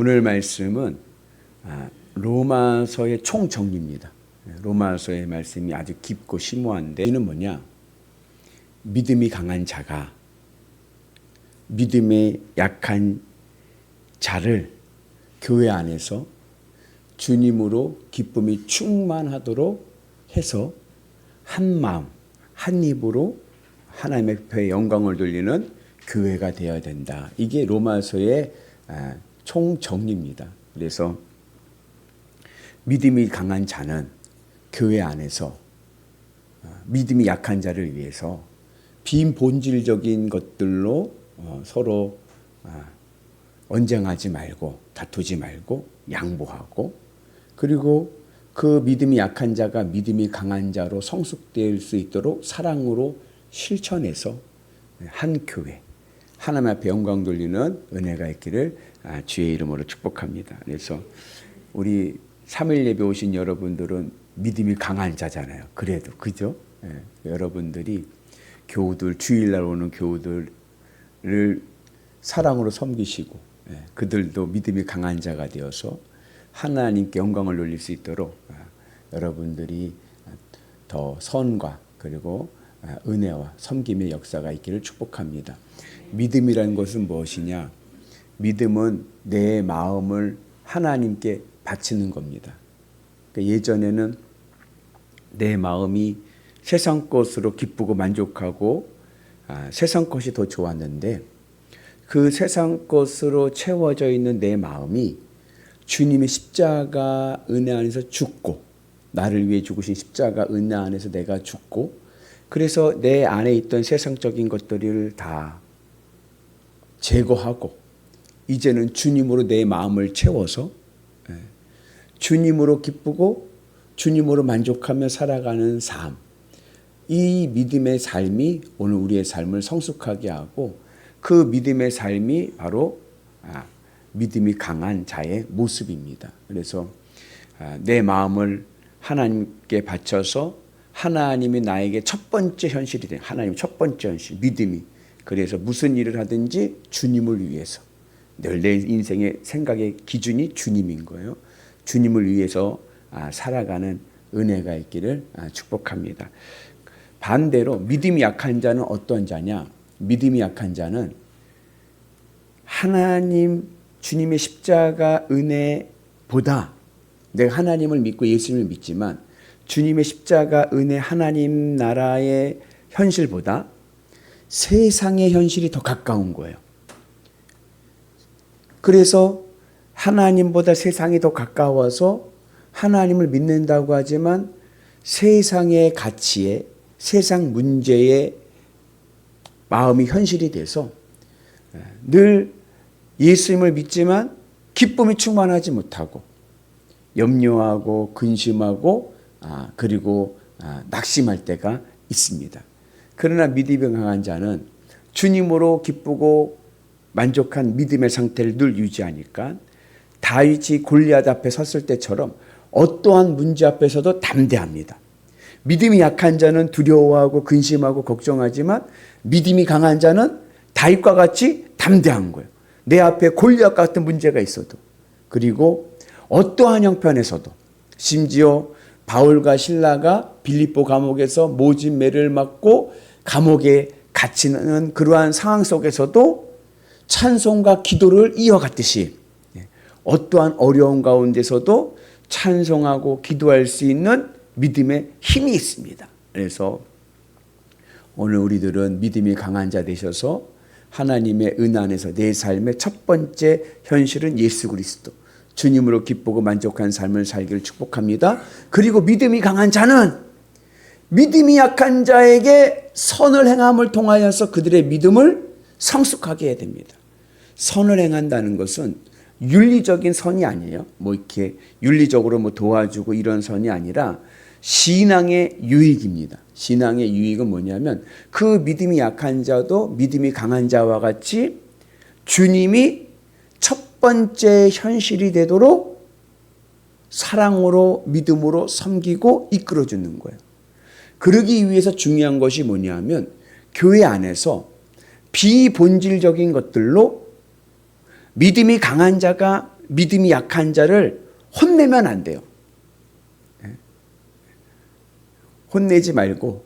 오늘 말씀은 아, 로마서의 총정리입니다. 로마서의 말씀이 아주 깊고 심오한데 이는 뭐냐? 믿음이 강한 자가 믿음에 약한 자를 교회 안에서 주님으로 기쁨이 충만하도록 해서 한 마음, 한 입으로 하나님의 표에 영광을 돌리는 교회가 되어야 된다. 이게 로마서의 아, 총정리입니다. 그래서 믿음이 강한 자는 교회 안에서 어, 믿음이 약한 자를 위해서 비본질적인 것들로 어, 서로 아, 언쟁하지 말고 다투지 말고 양보하고 그리고 그 믿음이 약한 자가 믿음이 강한 자로 성숙될 수 있도록 사랑으로 실천해서 한 교회 하나님 앞에 영광 돌리는 은혜가 있기를 아, 주의 이름으로 축복합니다. 그래서 우리 3일 예배 오신 여러분들은 믿음이 강한 자잖아요. 그래도 그죠? 예, 여러분들이 교우들 주일날 오는 교우들을 사랑으로 섬기시고 예, 그들도 믿음이 강한 자가 되어서 하나님께 영광을 돌릴 수 있도록 아, 여러분들이 더 선과 그리고 아, 은혜와 섬김의 역사가 있기를 축복합니다. 믿음이라는 것은 무엇이냐? 믿음은 내 마음을 하나님께 바치는 겁니다. 그러니까 예전에는 내 마음이 세상 것으로 기쁘고 만족하고 아, 세상 것이 더 좋았는데 그 세상 것으로 채워져 있는 내 마음이 주님의 십자가 은혜 안에서 죽고 나를 위해 죽으신 십자가 은혜 안에서 내가 죽고 그래서 내 안에 있던 세상적인 것들을 다 제거하고 이제는 주님으로 내 마음을 채워서 예, 주님으로 기쁘고 주님으로 만족하며 살아가는 삶. 이 믿음의 삶이 오늘 우리의 삶을 성숙하게 하고 그 믿음의 삶이 바로 아, 믿음이 강한 자의 모습입니다. 그래서 아, 내 마음을 하나님께 바쳐서 하나님이 나에게 첫 번째 현실이 된 하나님 첫 번째 현실 믿음이 그래서 무슨 일을 하든지 주님을 위해서 늘 내 인생의 생각의 기준이 주님인 거예요. 주님을 위해서 아, 살아가는 은혜가 있기를 아, 축복합니다. 반대로 믿음이 약한 자는 어떤 자냐? 믿음이 약한 자는 하나님 주님의 십자가 은혜보다 내가 하나님을 믿고 예수님을 믿지만 주님의 십자가 은혜 하나님 나라의 현실보다 세상의 현실이 더 가까운 거예요. 그래서 하나님보다 세상이 더 가까워서 하나님을 믿는다고 하지만 세상의 가치에 세상 문제에 마음이 현실이 돼서 늘 예수님을 믿지만 기쁨이 충만하지 못하고 염려하고 근심하고 아, 그리고 아, 낙심할 때가 있습니다. 그러나 믿음이 강한 자는 주님으로 기쁘고 만족한 믿음의 상태를 늘 유지하니까 다윗이 골리앗 앞에 섰을 때처럼 어떠한 문제 앞에서도 담대합니다. 믿음이 약한 자는 두려워하고 근심하고 걱정하지만 믿음이 강한 자는 다윗과 같이 담대한 거예요. 내 앞에 골리앗 같은 문제가 있어도 그리고 어떠한 형편에서도 심지어 바울과 신라가 빌립보 감옥에서 모진 매를 맞고 감옥에 갇히는 그러한 상황 속에서도 찬송과 기도를 이어갔듯이 어떠한 어려운 가운데서도 찬송하고 기도할 수 있는 믿음의 힘이 있습니다. 그래서 오늘 우리들은 믿음이 강한 자 되셔서 하나님의 은 안에서 내 삶의 첫 번째 현실은 예수 그리스도. 주님으로 기쁘고 만족한 삶을 살기를 축복합니다. 그리고 믿음이 강한 자는 믿음이 약한 자에게 선을 행함을 통하여서 그들의 믿음을 성숙하게 해야 됩니다. 선을 행한다는 것은 윤리적인 선이 아니에요. 뭐 이렇게 윤리적으로 뭐 도와주고 이런 선이 아니라 신앙의 유익입니다. 신앙의 유익은 뭐냐면 그 믿음이 약한 자도 믿음이 강한 자와 같이 주님이 첫 번째 현실이 되도록 사랑으로 믿음으로 섬기고 이끌어 주는 거예요. 그러기 위해서 중요한 것이 뭐냐면 교회 안에서 비본질적인 것들로 믿음이 강한 자가 믿음이 약한 자를 혼내면 안 돼요. 예. 혼내지 말고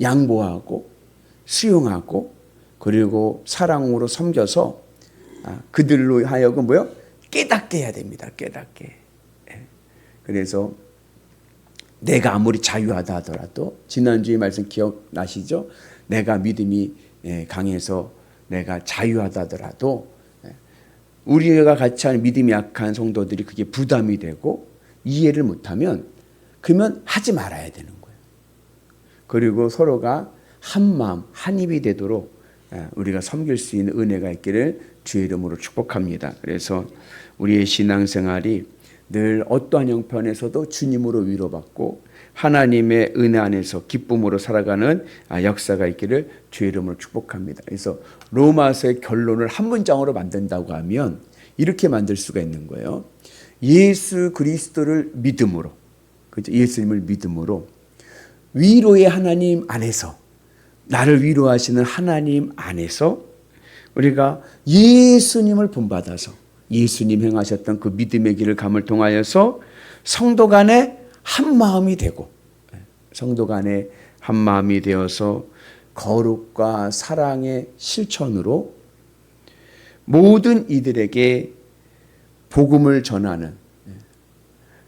양보하고 수용하고 그리고 사랑으로 섬겨서 아, 그들로 하여금 뭐요? 깨닫게 해야 됩니다. 깨닫게. 예. 그래서 내가 아무리 자유하다 하더라도 지난주에 말씀 기억나시죠? 내가 믿음이 예, 강해서 내가 자유하다 하더라도 예, 우리가 같이 하는 믿음이 약한 성도들이 그게 부담이 되고 이해를 못하면 그러면 하지 말아야 되는 거예요. 그리고 서로가 한 마음 한 입이 되도록 예, 우리가 섬길 수 있는 은혜가 있기를 주의 이름으로 축복합니다. 그래서 우리의 신앙생활이 늘 어떠한 형편에서도 주님으로 위로받고 하나님의 은혜 안에서 기쁨으로 살아가는 아, 역사가 있기를 주의 이름으로 축복합니다. 그래서 로마서의 결론을 한 문장으로 만든다고 하면 이렇게 만들 수가 있는 거예요. 예수 그리스도를 믿음으로, 그죠? 예수님을 믿음으로 위로의 하나님 안에서 나를 위로하시는 하나님 안에서 우리가 예수님을 본받아서 예수님 행하셨던 그 믿음의 길을 감을 통하여서 성도 간에 한 마음이 되고 성도 간에 한 마음이 되어서 거룩과 사랑의 실천으로 모든 이들에게 복음을 전하는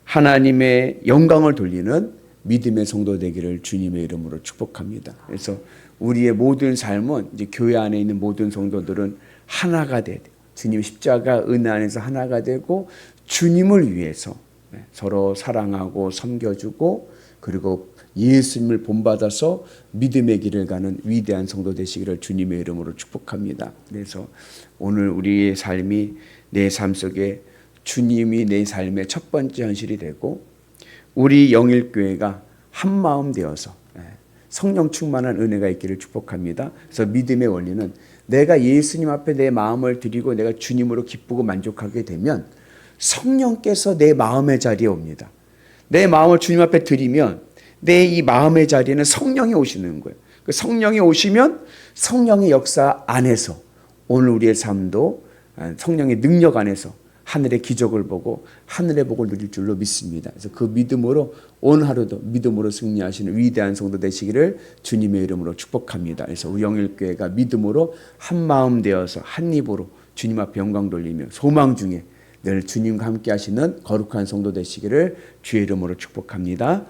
하나님의 영광을 돌리는 믿음의 성도 되기를 주님의 이름으로 축복합니다. 그래서 우리의 모든 삶은 이제 교회 안에 있는 모든 성도들은 하나가 돼요. 주님 십자가 은혜 안에서 하나가 되고 주님을 위해서 네, 서로 사랑하고 섬겨주고 그리고 예수님을 본받아서 믿음의 길을 가는 위대한 성도 되시기를 주님의 이름으로 축복합니다. 그래서 오늘 우리의 삶이 내 삶 속에 주님이 내 삶의 첫 번째 현실이 되고 우리 영일교회가 한 마음 되어서 예, 성령 충만한 은혜가 있기를 축복합니다. 그래서 믿음의 원리는 내가 예수님 앞에 내 마음을 드리고 내가 주님으로 기쁘고 만족하게 되면 성령께서 내 마음의 자리에 옵니다. 내 마음을 주님 앞에 드리면 내 이 마음의 자리에는 성령이 오시는 거예요. 그 성령이 오시면 성령의 역사 안에서 오늘 우리의 삶도 아, 성령의 능력 안에서 하늘의 기적을 보고 하늘의 복을 누릴 줄로 믿습니다. 그래서 그 믿음으로 오늘 하루도 믿음으로 승리하시는 위대한 성도 되시기를 주님의 이름으로 축복합니다. 그래서 우리 영일교회가 믿음으로 한 마음 되어서 한 입으로 주님 앞에 영광 돌리며 소망 중에 늘 주님과 함께 하시는 거룩한 성도 되시기를 주의 이름으로 축복합니다.